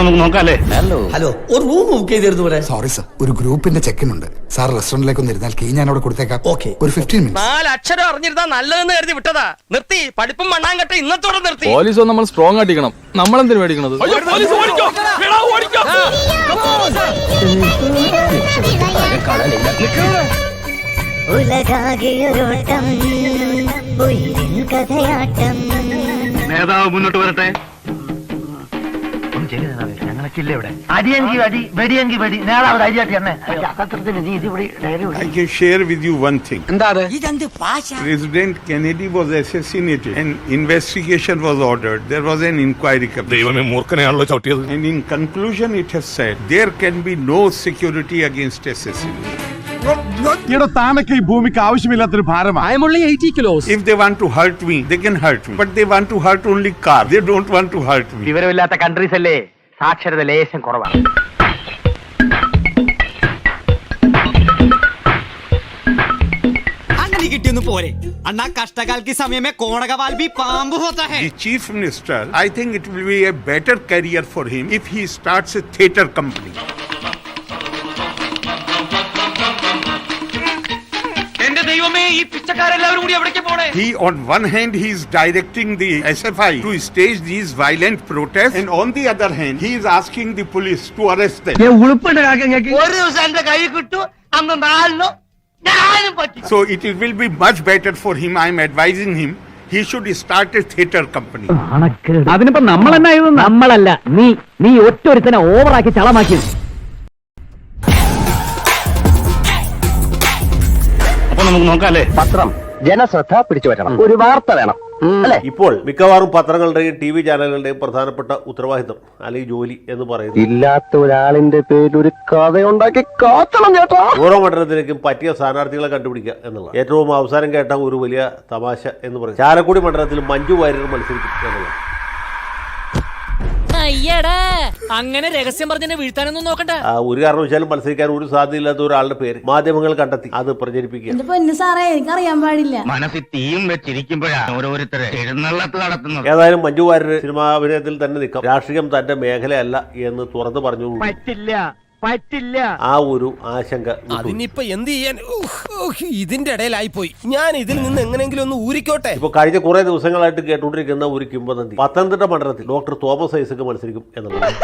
നമുക്ക് നോക്കാല്ലേ ഹലോ ഒരു റൂം ബുക്ക് ചെയ്തിരുന്നു ഇവിടെ സോറി സർ ഒരു ഗ്രൂപ്പിന്റെ ചെക്കിൻ ഉണ്ട്. സാർ റെസ്റ്റോറന്റിലേക്ക് ഒന്ന് ഇരുന്നാൽ കീ ഞാൻ അവിടെ കൊടുത്തേക്കാം. ഓക്കെ ഒരു ഫിഫ്റ്റീൻ മിനിറ്റ് നാല് അക്ഷരം അറിഞ്ഞിരുന്നാ നല്ലതെന്ന് കരുതി വിട്ടതാ. നിർത്തി. പഠിപ്പും മണ്ണാങ്കട്ട ഇന്നത്തോടെ നിർത്തി. പോലീസ് നമ്മൾ സ്ട്രോങ് ആട്ടിക്കണം നമ്മളെന്തിനു മേടിക്കണത് ഉലകാകെയൊരോട്ടം കഥയാട്ടം നേതാവ് മുന്നോട്ട് വരട്ടെ. I can share with you one thing. President Kennedy was assassinated. An investigation was ordered. There was an inquiry commissioned. And in conclusion, it has said there can be no security against assassination. ഇവിടെ താനൊക്കെ ഈ ഭൂമിക്ക് ആവശ്യമില്ലാത്തൊരു ഭാരമാണ് If they want to hurt me, they can hurt me. But they want to hurt only car. They don't want to hurt me. വിവരമില്ലാത്ത countries അല്ലേ സാക്ഷരത ലേശം കുറവാണ് അങ്ങനെ കിട്ടിയൊന്നും പോരെ അണ്ണാ കഷ്ടകാലക്ക് സമയമേ കോണകവാൽ ബി പാമ്പ് ഹോത്താ ഹേ The chief minister, I think it will be a better career for him if he starts a theatre company. പിച്ചക്കാരെല്ലാവരും കൂടി എവിടേക്ക് പോണേ He, on one hand, he is directing the SFI to stage these violent protests, and on the other hand, he is asking the police to arrest them. ഒരു ദിവസം എന്റെ കൈ കിട്ടു അന്ന് നാലിനോ ഞാനും പറ്റി So it will be much better for him. I am advising him. He should start a theatre company. അതിനിപ്പോ നമ്മൾ എന്നാ നമ്മളല്ല നീ നീ ഒറ്റൊരുത്തനെ ഓവറാക്കി ചളമാക്കിയത് അപ്പൊ നോക്കാം അല്ലേ പത്രം. ജനശ്രദ്ധ പിടിച്ചു പറ്റണം ഒരു വാർത്ത വേണം. അല്ലെ? ഇപ്പോൾ മിക്കവാറും പത്രങ്ങളുടെയും ടി വി ചാനലുകളുടെയും പ്രധാനപ്പെട്ട ഉത്തരവാദിത്തം അല്ലെങ്കിൽ ജോലി എന്ന് പറയുന്നത്. ഇല്ലാത്ത ഒരാളിന്റെ പേരിൽ ഒരു കഥ ഉണ്ടാക്കി കാത്തണം ചേട്ടാ. ഓരോ മണ്ഡലത്തിലേക്കും പറ്റിയ സ്ഥാനാർത്ഥികളെ കണ്ടുപിടിക്കുക എന്നുള്ളത് ഏറ്റവും അവസാനം കേട്ട ഒരു വലിയ തമാശ എന്ന് പറയുന്നത്. ചാലക്കുടി മണ്ഡലത്തിൽ മഞ്ജു വാര്യർ മത്സരിക്കും എന്നുള്ളത് അയ്യടാ. അങ്ങനെ രഹസ്യം പറഞ്ഞെന്നെ വീഴ്ത്താനൊന്നും നോക്കണ്ട. ആ, ഒരു കാരണവശാലും മത്സരിക്കാൻ ഒരു സാധ്യതയില്ലാത്ത ഒരാളുടെ പേര് മാധ്യമങ്ങൾ കണ്ടെത്തി. അത് പ്രചരിപ്പിക്കുക. എന്റെ പൊന്നു സാറേ എനിക്കറിയാൻ പാടില്ല. മനസ്സിൽ തീയും വെച്ചിരിക്കുമ്പോഴാണ് ഓരോരുത്തരെ എഴുന്നള്ളത്ത് നടത്തുന്നത്. ഏതായാലും മഞ്ജു വാര്യർ സിനിമാ അഭിനയത്തിൽ തന്നെ നിൽക്കാം. രാഷ്ട്രീയം തന്റെ മേഖലയല്ല എന്ന് തുറന്നു പറഞ്ഞു പറ്റില്ല. പറ്റില്ല. ആ ഒരു ആശങ്ക അതിനിപ്പോ എന്ത് ചെയ്യാൻ? ഇതിന്റെ ഇടയിലായി പോയി. ഞാൻ ഇതിൽ നിന്ന് എങ്ങനെങ്കിലും ഒന്ന് ഊരിക്കോട്ടെ. ഇപ്പൊ കഴിഞ്ഞ കുറെ ദിവസങ്ങളായിട്ട് കേട്ടുകൊണ്ടിരിക്കുന്ന ഒരു കിംവദന്തി. പത്തനംതിട്ട മണ്ഡലത്തിൽ ഡോക്ടർ തോമസ് ഐസക് മത്സരിക്കും എന്നുള്ളത്.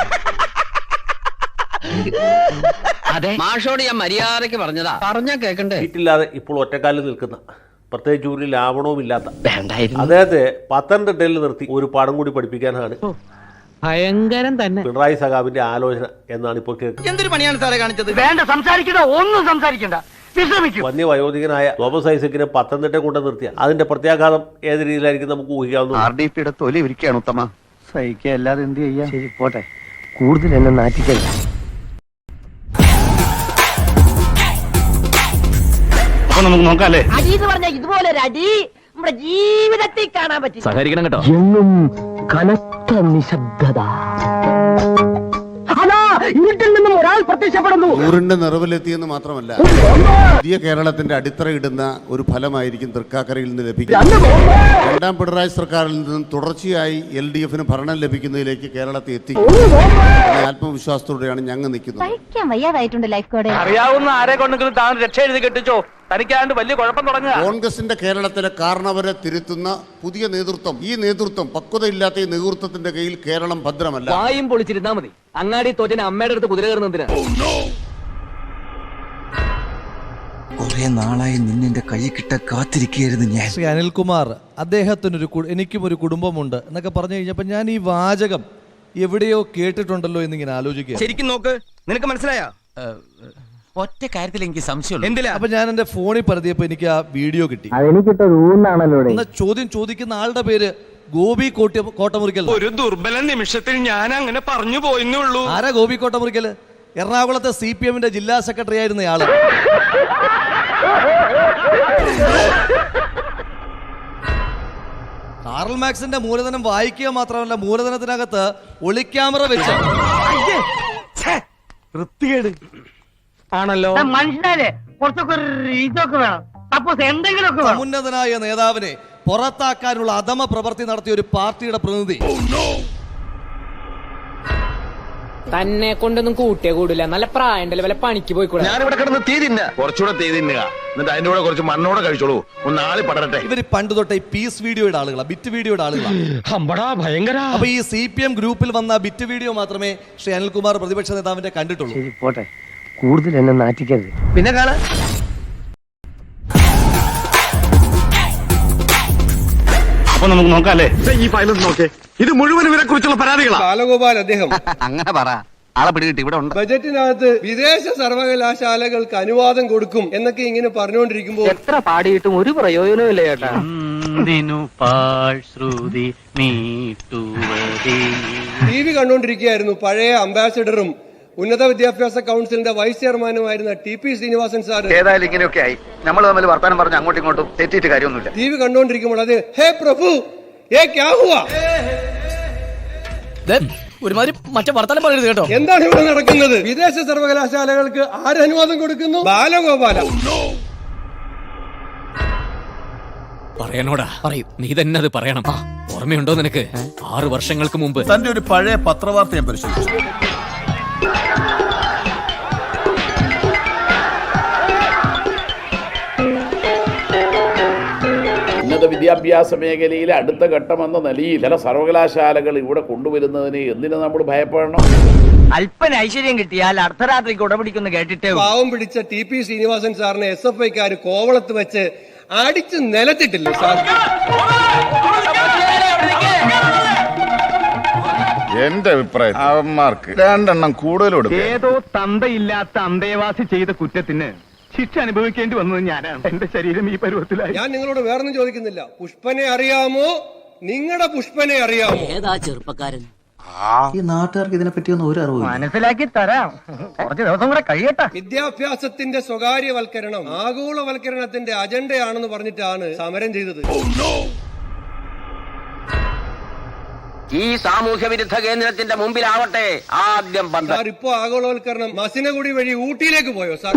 അതെ. മാഷോട് ഞാൻ മര്യാദയ്ക്ക് പറഞ്ഞതാ. പറഞ്ഞാ കേക്കണ്ടേ? വീട്ടില്ലാതെ ഇപ്പോൾ ഒറ്റക്കാലിൽ നിൽക്കുന്ന പ്രത്യേകിച്ച് ഒരു ലാവണവും ഇല്ലാത്ത അദ്ദേഹത്തെ പത്തനംതിട്ടയിൽ നിർത്തി ഒരു പാഠം കൂടി പഠിപ്പിക്കാനാണ് ഭയങ്കരം തന്നെ. പിണറായി സഖാവിന്റെ ആലോചന എന്നാണ് ഇപ്പോൾ കേൾക്കുന്നത്. എന്തൊരു പണിയാണ് സാറേ കാണിച്ചത്? വേണ്ട സംസാരിക്കണ്ട ഒന്നും സംസാരിക്കണ്ട. വിശ്രമിക്കൂ. വന്യ വയോധികനായ തോമസ് ഐസക്കിനെ പത്തനംതിട്ട കൊണ്ട് നിർത്തിയാൽ അതിന്റെ പ്രത്യാഘാതം ഏത് രീതിയിലായിരിക്കും നമുക്ക് ഊഹിക്കാവുന്ന ആർ ഡി പിയുടെ തൊലി ഇരിക്കുകയാണ് ഉത്തമ. സഹിക്കല്ലാതെ എന്ത് ചെയ്യാ? ശരി പോട്ടെ. കൂടുതൽ എന്നെ നാറ്റിക്കല്ല നമുക്ക് നോക്കാല്ലേ അടി എന്ന് പറഞ്ഞ ഇതുപോലെ ഒരു അടി നമ്മുടെ ജീവിതത്തിൽ കാണാൻ പറ്റില്ല. സഹകരിക്കണം കേട്ടോ. എന്നും കനത്ത നിശബ്ദത അതാ ഇരുട്ടിൽ നിന്നും ഒരാൾ പ്രത്യക്ഷപ്പെടുന്നു. ഊറിന്റെ നിറവിലെത്തിയെന്ന് മാത്രമല്ല പുതിയ കേരളത്തിന്റെ അടിത്തറ ഇടുന്ന ഒരു ഫലമായിരിക്കും തൃക്കാക്കരയിൽ നിന്ന് ലഭിക്കുന്നത്. രണ്ടാം പിണറായി സർക്കാരിൽ നിന്നും തുടർച്ചയായി എൽ ഡി എഫിന് ഭരണം ലഭിക്കുന്നതിലേക്ക് കേരളത്തെ എത്തി. ആത്മവിശ്വാസത്തോടെയാണ് ഞങ്ങൾ നിൽക്കുന്നത്. അറിയാവുന്ന ആരെ കൊണ്ടെങ്കിലും താൻ രക്ഷ എഴുതി കെട്ടിച്ചോ? തനിക്കാണ്ട് വലിയ കുഴപ്പം തുടങ്ങുക. കോൺഗ്രസിന്റെ കേരളത്തിലെ കാരണവരെ തിരുത്തുന്ന പുതിയ നേതൃത്വം ഈ നേതൃത്വം പക്വതയില്ലാത്ത ഈ നേതൃത്വത്തിന്റെ കയ്യിൽ കേരളം ഭദ്രമല്ല. വായും പൊളിച്ചിരുന്നാ മതി. അങ്ങാടി തോറ്റന് അമ്മയുടെ അടുത്ത് കുതിര കയറുന്നതിന് കുറെ നാളായി നിന്നെ കൈ കിട്ട കാത്തിരിക്കുകയായിരുന്നു ഞാൻ. ശ്രീ അനിൽകുമാർ അദ്ദേഹത്തിനൊരു എനിക്കും ഒരു കുടുംബമുണ്ട് എന്നൊക്കെ പറഞ്ഞു കഴിഞ്ഞപ്പോൾ ഞാൻ ഈ വാചകം എവിടെയോ കേട്ടിട്ടുണ്ടല്ലോ എന്നിങ്ങനെ ആലോചിക്കുക. ശരിക്കും നോക്ക് നിനക്ക് മനസ്സിലായോ? ഒറ്റ കാര്യത്തിൽ എനിക്ക് സംശയമുള്ളൂ. എന്തില്ല അപ്പൊ ഞാൻ എന്റെ ഫോണിൽ പരതിയപ്പോ എനിക്ക് ആ വീഡിയോ കിട്ടി. എന്ന ചോദ്യം ചോദിക്കുന്ന ആളുടെ പേര് ഗോപി കോട്ട കോട്ടമുറിക്കൽ. ഒരു ദുർബല നിമിഷത്തിൽ ഞാൻ അങ്ങനെ പറഞ്ഞു പോയിന്നേ ഉള്ളൂ ആരാ ഗോപി കോട്ടമുറിക്കൽ? എറണാകുളത്തെ സി പി എമ്മിന്റെ ജില്ലാ സെക്രട്ടറി ആയിരുന്ന ആൾ കാറൽ മാക്സിന്റെ മൂലധനം വായിക്കുക മാത്രമല്ല മൂലധനത്തിനകത്ത് ഒളിക്യാമറ വെച്ച്. ആണല്ലോ. മനുഷ്യനാലേ കുറച്ചൊക്കെ ഒരു ഇതൊക്കെ വേണം. സപ്പോസ് എന്തെങ്കിലുമൊക്കെ സമുന്നതനായ നേതാവിനെ പുറത്താക്കാനുള്ള അധമ പ്രവൃത്തി നടത്തിയ ഒരു പാർട്ടിയുടെ പ്രതിനിധി. തന്നെ കൊണ്ടൊന്നും കൂട്ടിയേ കൂടില്ല. നല്ല പ്രായണ്ടല്ലേ വല്ല പണിക്ക് പോയിക്കൂടെ? ഞാനിവിടെ കിടന്ന് തീ തിന്ന. കുറച്ചുകൂടെ തീ തിന്നുക. എന്നിട്ട് അതിന്റെ കൂടെ കുറച്ച് മണ്ണോടെ കഴിച്ചോളൂ. ഒന്ന് ആളി പടരട്ടെ. ഇവർ പണ്ട് തൊട്ടേ പീസ് വീഡിയോയുടെ ആളുകളാ ബിറ്റ് വീഡിയോയുടെ ആളുകളാണ് ഭയങ്കര. അപ്പൊ ഈ സി പി എം ഗ്രൂപ്പിൽ വന്ന ബിറ്റ് വീഡിയോ മാത്രമേ ശ്രീ അനിൽകുമാർ പ്രതിപക്ഷ നേതാവിന്റെ കണ്ടിട്ടുള്ളൂ. പോട്ടെ. കൂടുതൽ എന്നെ നാറ്റിക്കരുത്. പിന്നെ കാണാ. അപ്പൊ നമുക്ക് നോക്കാം അല്ലേ ഈ ഫയലൊന്ന് നോക്കേ ഇത് മുഴുവൻ ഇവരെ കുറിച്ചുള്ള പരാതികളാ. ബാലഗോപാൽ അദ്ദേഹം. അങ്ങനെ പറ. ആളെ പിടികിട്ടി ഇവിടെ ഉണ്ട്. ബജറ്റിനകത്ത് വിദേശ സർവകലാശാലകൾക്ക് അനുവാദം കൊടുക്കും എന്നൊക്കെ ഇങ്ങനെ പറഞ്ഞുകൊണ്ടിരിക്കുമ്പോ എത്ര പാടിയിട്ടും ഒരു പ്രയോജനവും ഇല്ല ചേട്ടാ. ടി വി കണ്ടുകൊണ്ടിരിക്കുകയായിരുന്നു പഴയ അംബാസിഡറും ഉന്നത വിദ്യാഭ്യാസ കൗൺസിലിന്റെ വൈസ് ചെയർമാനുമായിരുന്ന ടി പി ശ്രീനിവാസൻ സാർ ഏതായാലും ഇങ്ങനെയൊക്കെ ആയി. നമ്മൾ തമ്മിൽ വർത്താനം പറഞ്ഞ് അങ്ങോട്ടും ഇങ്ങോട്ടും തെറ്റിയിട്ട് കാര്യമൊന്നുമില്ല. ടി വി കണ്ടുകൊണ്ടിരിക്കുമ്പോൾ അത് ഹേ പ്രഭു ഏ ക്യാ ഹുവാ? ഒരുമാതിരി മറ്റേ വർത്തമാനം പറയരുത് കേട്ടോ. എന്താണ് ഇവിടെ നടക്കുന്നത്? വിദേശ സർവകലാശാലകൾക്ക് ആര് അനുവാദം കൊടുക്കുന്നു? ബാലഗോപാല. പറയണോടാ പറയും. നീ തന്നെ അത് പറയണം. ഓർമ്മയുണ്ടോ നിനക്ക്? ആറു വർഷങ്ങൾക്ക് മുമ്പ്. തന്റെ ഒരു പഴയ പത്രവാർത്ത ഞാൻ പരിശോധിച്ചു. വിദ്യാഭ്യാസ മേഖലയിലെ അടുത്ത ഘട്ടമെന്ന നിലയിൽ ചില സർവകലാശാലകൾ ഇവിടെ കൊണ്ടുവരുന്നതിന് എന്തിനു നമ്മൾ ഭയപ്പെടണം? അല്പന ഐശ്വര്യം കിട്ടിയാൽ അർദ്ധരാത്രിക്ക് ഉടപിടിക്കുന്നു കേട്ടിട്ട് പാവം പിടിച്ച ടി പി ശ്രീനിവാസൻ സാറിനെ എസ് എഫ് ഐക്കാർ കോവളത്ത് വെച്ച് അടിച്ച് നിലത്തിട്ടില്ല സാർ? എന്റെ അഭിപ്രായം അവന്മാർക്ക് രണ്ടെണ്ണം കൂടുതൽ കൊടുക്കും ഏതോ തന്തയില്ലാത്ത അന്തേവാസി ചെയ്ത കുറ്റത്തിന് ശിക്ഷ അനുഭവിക്കേണ്ടി വന്നത് ഞാനാണ്. എന്റെ ശരീരം ഈ പരുവത്തിലായി. ഞാൻ നിങ്ങളോട് വേറൊന്നും ചോദിക്കുന്നില്ല. പുഷ്പനെ അറിയാമോ? നിങ്ങളുടെ പുഷ്പനെ അറിയാമോ? ഏതാ ചെറുപ്പക്കാരൻ? ഈ നാട്ടുകാർക്ക് ഇതിനെ പറ്റി ഒന്നും ഒരു അറിവ് മനസ്സിലാക്കി തരാം. കുറച്ച് ദിവസം കൂടെ കഴിയട്ടെ. വിദ്യാഭ്യാസത്തിന്റെ സ്വകാര്യവൽക്കരണം ആഗോളവൽക്കരണത്തിന്റെ അജണ്ടയാണെന്ന് പറഞ്ഞിട്ടാണ് സമരം ചെയ്തത്. ഈ സാമൂഹ്യ വിരുദ്ധ കേന്ദ്രത്തിന്റെ മുമ്പിലാവട്ടെ ആദ്യം പന്ത. ഇപ്പോ ആഗോളവൽക്കരണം മസിനഗുഡി വഴി ഊട്ടിയിലേക്ക് പോയോ സാർ?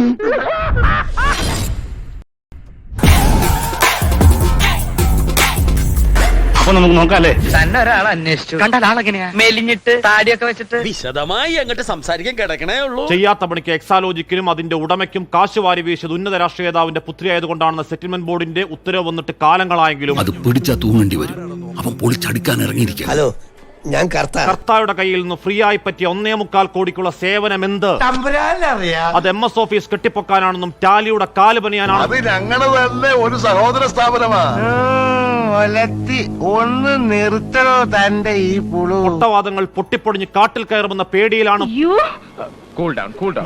അപ്പൊ നമുക്ക് തന്നെ ഒരാൾ അന്വേഷിച്ചു. കണ്ടാൽ ആളെങ്ങനെയാ? മെലിഞ്ഞിട്ട് താടിയൊക്കെ വെച്ചിട്ട്. വിശദമായി അങ്ങോട്ട് സംസാരിക്കാൻ കിടക്കണേ ഉള്ളൂ. ചെയ്യാത്ത പണിക്ക് എക്സാലോജിക്കിനും അതിന്റെ ഉടമയ്ക്കും കാശ് വാരി വീശിയത് ഉന്നത രാഷ്ട്രീയ നേതാവിന്റെ പുത്രിയായതുകൊണ്ടാണെന്ന സെറ്റിൽമെന്റ് ബോർഡിന്റെ ഉത്തരവ് വന്നിട്ട് കാലങ്ങളായെങ്കിലും അത് പിടിച്ചാ തൂങ്ങേണ്ടി വരും. അവൻ പൊളിച്ചടുക്കാൻ ഇറങ്ങിയിരിക്കുക ഹലോ ഞാൻ കർത്ത. കർത്തായുടെ കയ്യിൽ നിന്ന് ഫ്രീ ആയി പറ്റിയ ഒന്നേ മുക്കാൽ കോടിക്കുള്ള സേവനം എന്ത്? അത് എം എസ് ഓഫീസ് കെട്ടിപ്പൊക്കാനാണെന്നും ടാലിയുടെ കാൽ പനിയാനാണ് ഞങ്ങളുടെ തന്നെ ഒരു സഹോദര സ്ഥാപനമാ ഒന്ന് നിർത്തണോ തന്റെ ഈ പുളു? മുട്ടവാദങ്ങൾ പൊട്ടിപ്പൊടിഞ്ഞ് കാട്ടിൽ കയറുമെന്ന പേടിയിലാണ്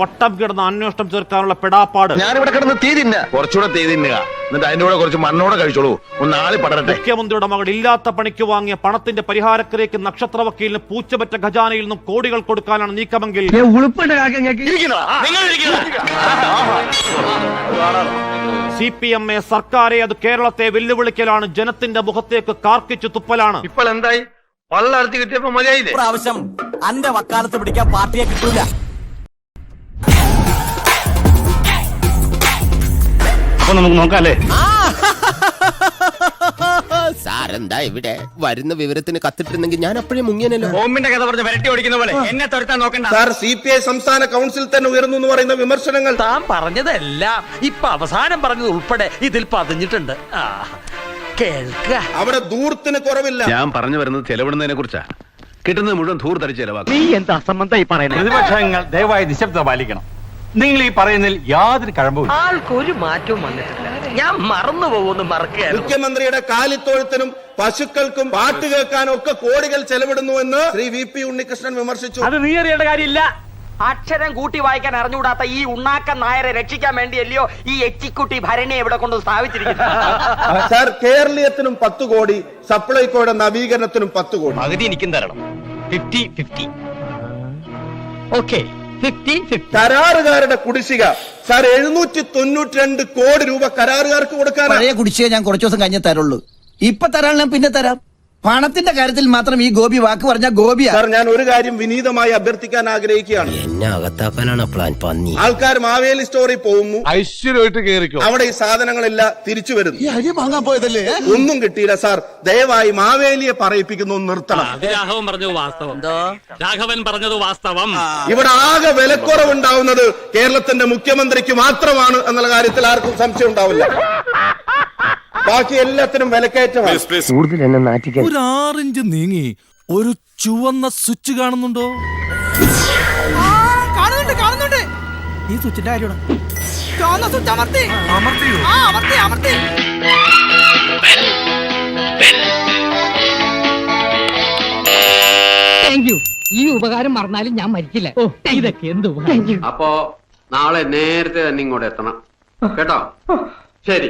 വട്ടം കിടന്ന് അന്വേഷണം ചേർക്കാനുള്ള പെടാപ്പാട്. ഞാനിവിടെ കിടന്ന് തീ തിന്ന കുറച്ചുകൂടെ തീ തിന്നുക എന്നിട്ട് അതിന്റെ കൂടെ കുറച്ച് മണ്ണോടെ കഴിച്ചോളൂ. ഒന്ന് ആളി പടരട്ടെ. മുഖ്യമന്ത്രിയുടെ മകൾ ഇല്ലാത്ത പണിക്ക് വാങ്ങിയ പണത്തിന്റെ പരിഹാരക്കരയ്ക്ക് നക്ഷത്ര വക്കീലിന് പൂച്ചപറ്റ ഖജാനയിൽ നിന്നും കോടികൾ കൊടുക്കാനാണ് നീക്കമെങ്കിൽ. സി പി എം എ സർക്കാരെ അത് കേരളത്തെ വെല്ലുവിളിക്കലാണ്. ജനത്തിന്റെ മുഖത്തേക്ക് കാർക്കിച്ചു തുപ്പലാണ്. ഇപ്പോൾ എന്തായി പള്ളർത്തി കിട്ടിയപ്പോ മതിയായില്ലേ? പ്രാവശ്യം അന്റെ വക്കാലത്ത് പിടിക്കാൻ പാർട്ടിയെ കിട്ടൂല. അപ്പൊ നമുക്ക് നോക്കാല്ലേ? സാരെന്താ ഇവിടെ? വരുന്ന വിവരത്തിന് കത്തിട്ടിരുന്നെങ്കിൽ ഞാൻ അപ്പോഴേ മുങ്ങിയനല്ലോ. ഹോമിന്റെ കഥ പറഞ്ഞ് വരട്ടി ഓടിക്കുന്ന പോലെ. എന്നെ തുരത്താൻ നോക്കണ്ട. സാർ സി പി ഐ സംസ്ഥാന കൗൺസിൽ തന്നെ ഉയർന്നു എന്ന് പറയുന്ന വിമർശനങ്ങൾ. താൻ പറഞ്ഞതെല്ലാം ഇപ്പൊ അവസാനം പറഞ്ഞത് ഉൾപ്പെടെ ഇതിൽ പതിഞ്ഞിട്ടുണ്ട്. ആ. കേൾക്ക. അവിടെ ദൂരത്തിന് കുറവില്ല. ഞാൻ പറഞ്ഞു വരുന്നത് ചെലവിടുന്നതിനെ കുറിച്ചാ. കിട്ടുന്നത് മുഴുവൻ ധൂർത്തടിച്ച് ചെലവാക്കും. നീ എന്താ അസംബന്ധമായി പറയുന്നത് പ്രതിപക്ഷങ്ങൾ ദയവായി നിശബ്ദത പാലിക്കണം. നിങ്ങൾ ഈ പറയുന്നതിൽ യാതൊരു കഴമ്പും ആൾക്കൊരു മാറ്റവും വന്നിട്ടില്ല. ഞാൻ മറന്നു പോകുമെന്ന് മറക്കുകയാണ്. മുഖ്യമന്ത്രിയുടെ കാലിത്തോഴത്തിനും പശുക്കൾക്കും പാട്ട് കേൾക്കാനും ഒക്കെ കോടികൾ ചെലവിടുന്നു എന്ന് ശ്രീ വി പി ഉണ്ണികൃഷ്ണൻ വിമർശിച്ചു. അത് നീ അറിയേണ്ട കാര്യമില്ല. അക്ഷരം കൂട്ടി വായിക്കാൻ അറിഞ്ഞുകൂടാത്ത ഈ ഉണ്ണാക്ക നായരെ രക്ഷിക്കാൻ വേണ്ടിയല്ലയോ ഈ എച്ചിക്കുട്ടി ഭരണിയെ ഇവിടെ കൊണ്ട് സ്ഥാപിച്ചിരിക്കുന്നത്? സാർ കേരളീയത്തിനും പത്ത് കോടി സപ്ലൈകോയുടെ നവീകരണത്തിനും പത്ത് കോടി. പകുതി എനിക്കും തരണം. Fifty fifty. ഓക്കെ കരാറുകാരുടെ കുടിശ്ശിക. സാർ എഴുന്നൂറ്റി തൊണ്ണൂറ്റി രണ്ട് കോടി രൂപ കരാറുകാർക്ക് കൊടുക്കാൻ കുടിശ്ശിക ഞാൻ കുറച്ചു ദിവസം കഴിഞ്ഞേ തരുള്ളൂ. ഇപ്പൊ തരാൻ ഞാൻ പിന്നെ തരാം. പണത്തിന്റെ കാര്യത്തിൽ മാത്രം ഈ ഗോപി വാക്ക് പറഞ്ഞ ഗോപിയാ. സാർ ഞാൻ ഒരു കാര്യം വിനീതമായി അഭ്യർത്ഥിക്കാൻ ആഗ്രഹിക്കുകയാണ്. എന്നെ അകത്താക്കാനാണ് പ്ലാൻ പന്നി. ആൾക്കാർ മാവേലി സ്റ്റോറിൽ പോകുന്നു. ഐശ്വര്യമായിട്ട് കേറിക്കോ. അവിടെ ഈ സാധനങ്ങളെല്ലാം തിരിച്ചു വരുന്നു. അരി വാങ്ങാൻ പോയതല്ലേ? ഒന്നും കിട്ടിയില്ല സാർ. ദയവായി മാവേലിയെ പറയിപ്പിക്കുന്നു നിർത്തണം. രാഘവൻ പറഞ്ഞത് വാസ്തവം. രാഘവൻ പറഞ്ഞത് വാസ്തവം. ഇവിടെ ആകെ വിലക്കുറവുണ്ടാവുന്നത് കേരളത്തിന്റെ മുഖ്യമന്ത്രിക്ക് മാത്രമാണ് എന്നുള്ള കാര്യത്തിൽ ആർക്കും സംശയം ഉണ്ടാവില്ല. ബാക്കി എല്ലാത്തിനും വിലക്കയറ്റമാണ്. ഒരു ആറിഞ്ച് നീങ്ങി ഒരു ചുവന്ന സ്വിച്ച് കാണുന്നുണ്ടോ? കാണുന്നുണ്ട് കാണുന്നുണ്ട്. ഈ സ്വിച്ചിന്റെ കാര്യമാണ്. ചുവന്ന സ്വിച്ച് അമർത്തി. അമർത്തിയോ? ആ അമർത്തി അമർത്തി. താങ്ക് യു ഈ ഉപകാരം മറന്നാലും ഞാൻ മരിക്കില്ല. ഓ ഇതൊക്കെ എന്ത് താങ്ക് യു അപ്പോ നാളെ നേരത്തെ തന്നെ ഇങ്ങോട്ട് എത്തണം. കേട്ടോ? ശരി.